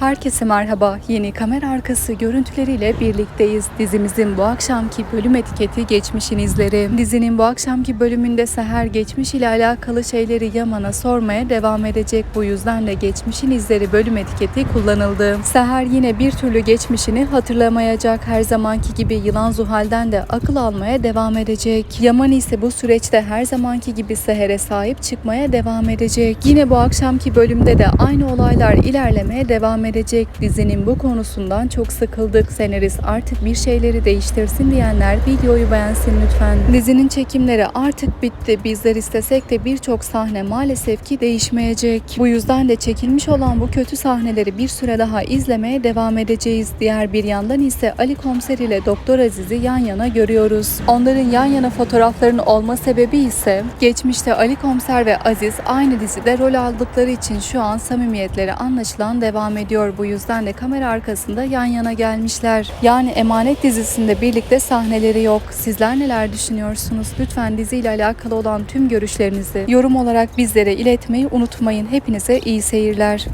Herkese merhaba. Yeni kamera arkası görüntüleriyle birlikteyiz. Dizimizin bu akşamki bölüm etiketi geçmişin izleri. Dizinin bu akşamki bölümünde Seher geçmiş ile alakalı şeyleri Yaman'a sormaya devam edecek. Bu yüzden de geçmişin izleri bölüm etiketi kullanıldı. Seher yine bir türlü geçmişini hatırlamayacak. Her zamanki gibi Yılan Zuhal'den de akıl almaya devam edecek. Yaman ise bu süreçte her zamanki gibi Seher'e sahip çıkmaya devam edecek. Yine bu akşamki bölümde de aynı olaylar ilerlemeye devam edecek. Dizinin bu konusundan çok sıkıldık. Senarist artık bir şeyleri değiştirsin diyenler videoyu beğensin lütfen. Dizinin çekimleri artık bitti. Bizler istesek de birçok sahne maalesef ki değişmeyecek. Bu yüzden de çekilmiş olan bu kötü sahneleri bir süre daha izlemeye devam edeceğiz. Diğer bir yandan ise Ali Komiser ile Doktor Aziz'i yan yana görüyoruz. Onların yan yana fotoğraflarının olma sebebi ise geçmişte Ali Komiser ve Aziz aynı dizide rol aldıkları için şu an samimiyetleri anlaşılan devam ediyor. Bu yüzden de kamera arkasında yan yana gelmişler. Yani Emanet dizisinde birlikte sahneleri yok. Sizler neler düşünüyorsunuz? Lütfen diziyle alakalı olan tüm görüşlerinizi yorum olarak bizlere iletmeyi unutmayın. Hepinize iyi seyirler.